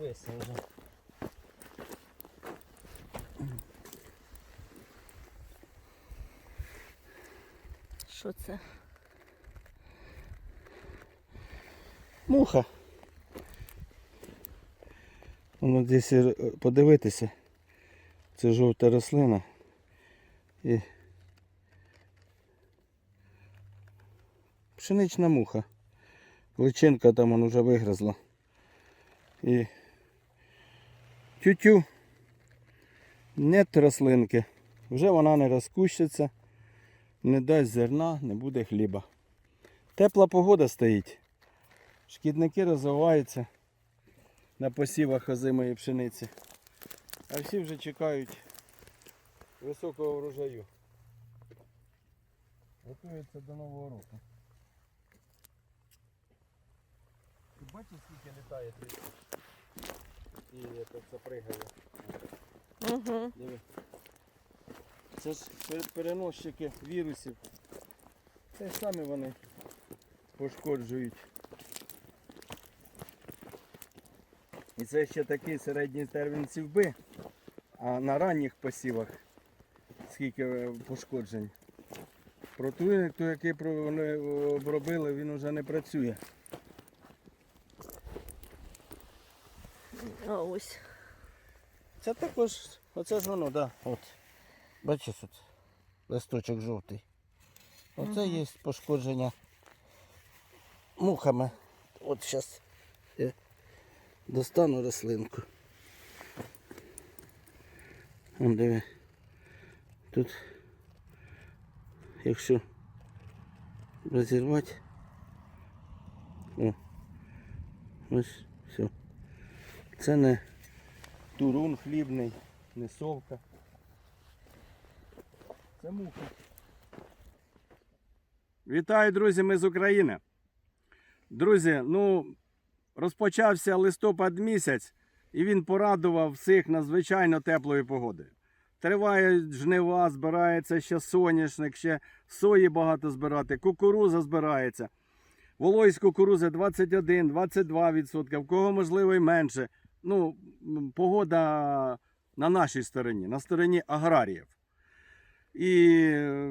Дивися вже. Що це? Муха. Воно десь подивитися. Це жовта рослина. І пшенична муха. Личинка там вон уже вигризла. І тютю. Нет рослинки. Вже вона не розкущиться, не дасть зерна, не буде хліба. Тепла погода стоїть. Шкідники розвиваються на посівах озимої пшениці. А всі вже чекають високого врожаю. Готуються до Нового року. І бачиш, скільки літає трішки. І це, це пригає. Угу. Диви. Це ж переносчики вірусів. Те ж самі вони пошкоджують. І це ще такий середній термін сівби, а на ранніх посівах скільки е, пошкоджень. Протруйник, той, який вони обробили, він вже не працює. А ось. Це також, оце ж воно, да. От. Бачиш тут листочок жовтий. Оце є пошкодження мухами. От зараз я достану рослинку. Вон диви. Тут, якщо розірвати, о, ось все. Це не турун хлібний, не совка. Це муха. Вітаю, друзі, ми з України. Друзі, ну, розпочався листопад місяць, і він порадував всіх надзвичайно теплою погодою. Тривають жнива, збирається ще соняшник, ще сої багато збирати, кукуруза збирається. Вологість кукурузи 21-22%, в кого можливо і менше. Ну, погода на нашій стороні, на стороні аграріїв. І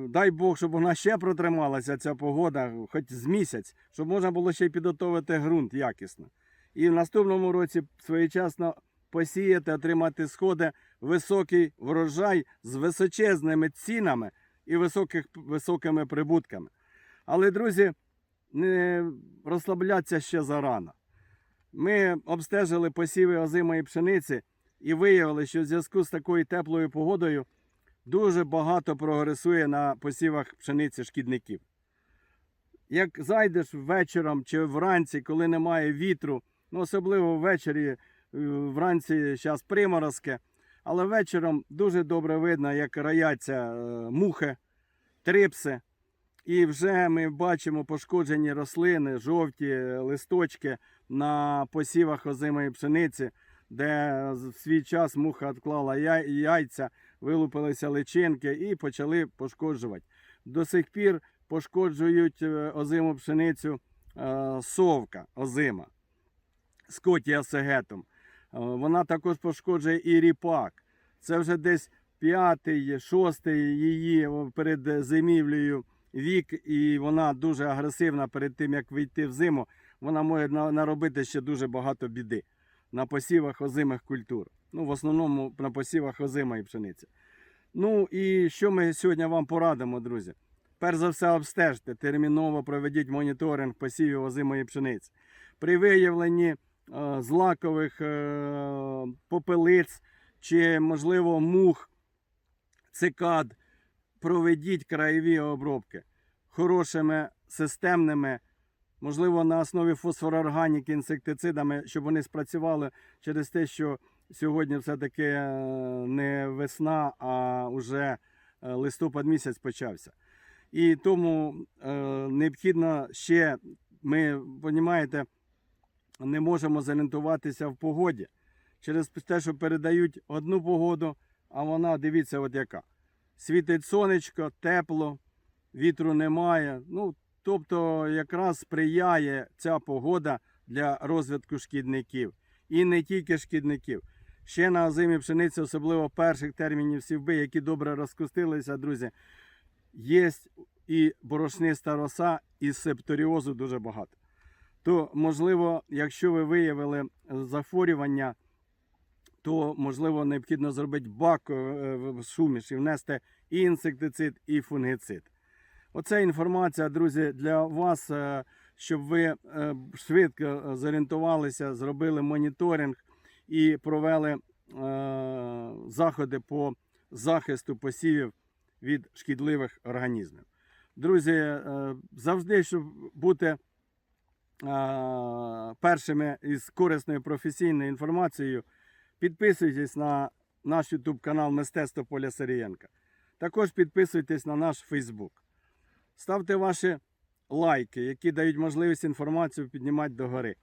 дай Бог, щоб вона ще протрималася, ця погода, хоч з місяць, щоб можна було ще й підготовити ґрунт якісно. І в наступному році своєчасно посіяти, отримати сходи, високий врожай з височезними цінами і високих, високими прибутками. Але, друзі, не розслаблятися ще зарано. Ми обстежили посіви озимої пшениці і виявили, що в зв'язку з такою теплою погодою дуже багато прогресує на посівах пшениці шкідників. Як зайдеш вечором чи вранці, коли немає вітру, ну особливо ввечері, е, вранці зараз приморозки, але вечором дуже добре видно, як рояться е, мухи, трипси. І вже ми бачимо пошкоджені рослини, жовті листочки на посівах озимої пшениці, де в свій час муха відклала яйця, вилупилися личинки і почали пошкоджувати. До сих пір пошкоджують е, озиму пшеницю е, совка озима з котіасегетом. Е, Вона також пошкоджує і ріпак. Це вже десь п'ятий, шостий її перед зимівлею вік, і вона дуже агресивна перед тим, як вийти в зиму. Вона може наробити ще дуже багато біди на посівах озимих культур. Ну, в основному на посівах озимої пшениці. Ну і що ми сьогодні вам порадимо, друзі? Перш за все, обстежте, терміново проведіть моніторинг посівів озимої пшениці. При виявленні е, злакових е, попелиць чи, можливо, мух, цикад, проведіть краєві обробки хорошими, системними, можливо, на основі фосфорорганіки, інсектицидами, щоб вони спрацювали через те, що сьогодні все-таки е, не весна, а вже е, листопад місяць почався. І тому е, необхідно ще, ми, розумієте, не можемо зорієнтуватися в погоді. Через те, що передають одну погоду, а вона, дивіться, от яка. Світить сонечко, тепло, вітру немає. Ну, тобто, якраз сприяє ця погода для розвитку шкідників. і не тільки шкідників. Ще на озимій пшениці, особливо перших термінів сівби, які добре розкустилися, друзі, є і борошниста роса, і септоріозу дуже багато. То, можливо, якщо ви виявили захворювання, то можливо необхідно зробити бак е, суміш і внести і інсектицид, і фунгицид. Оце інформація, друзі, для вас, е, щоб ви е, швидко е, зорієнтувалися, зробили моніторинг і провели заходи по захисту посівів від шкідливих організмів. Друзі, завжди, щоб бути першими із корисною професійною інформацією, підписуйтесь на наш YouTube канал Мистецтво Поля Сирієнка. Також підписуйтесь на наш Фейсбук. Ставте ваші лайки, які дають можливість інформацію піднімати догори.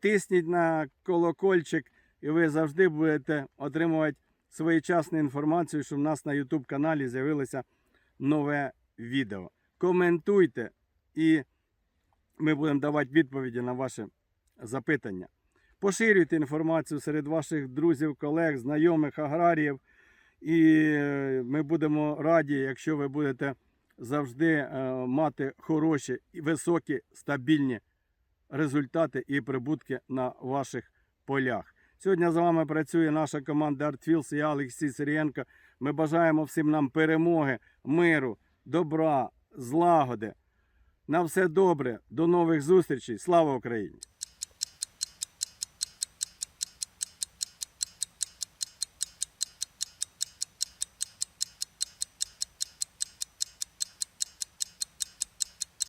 Тисніть на колокольчик, і ви завжди будете отримувати своєчасну інформацію, що в нас на YouTube каналі з'явилося нове відео. Коментуйте, і ми будемо давати відповіді на ваші запитання. Поширюйте інформацію серед ваших друзів, колег, знайомих, аграріїв. І е, ми будемо раді, якщо ви будете завжди е, мати хороші високі стабільні результати і прибутки на ваших полях. Сьогодні з вами працює наша команда і я Олексій Сирієнко. Ми бажаємо всім нам перемоги, миру, добра, злагоди. На все добре, до нових зустрічей. Слава Україні!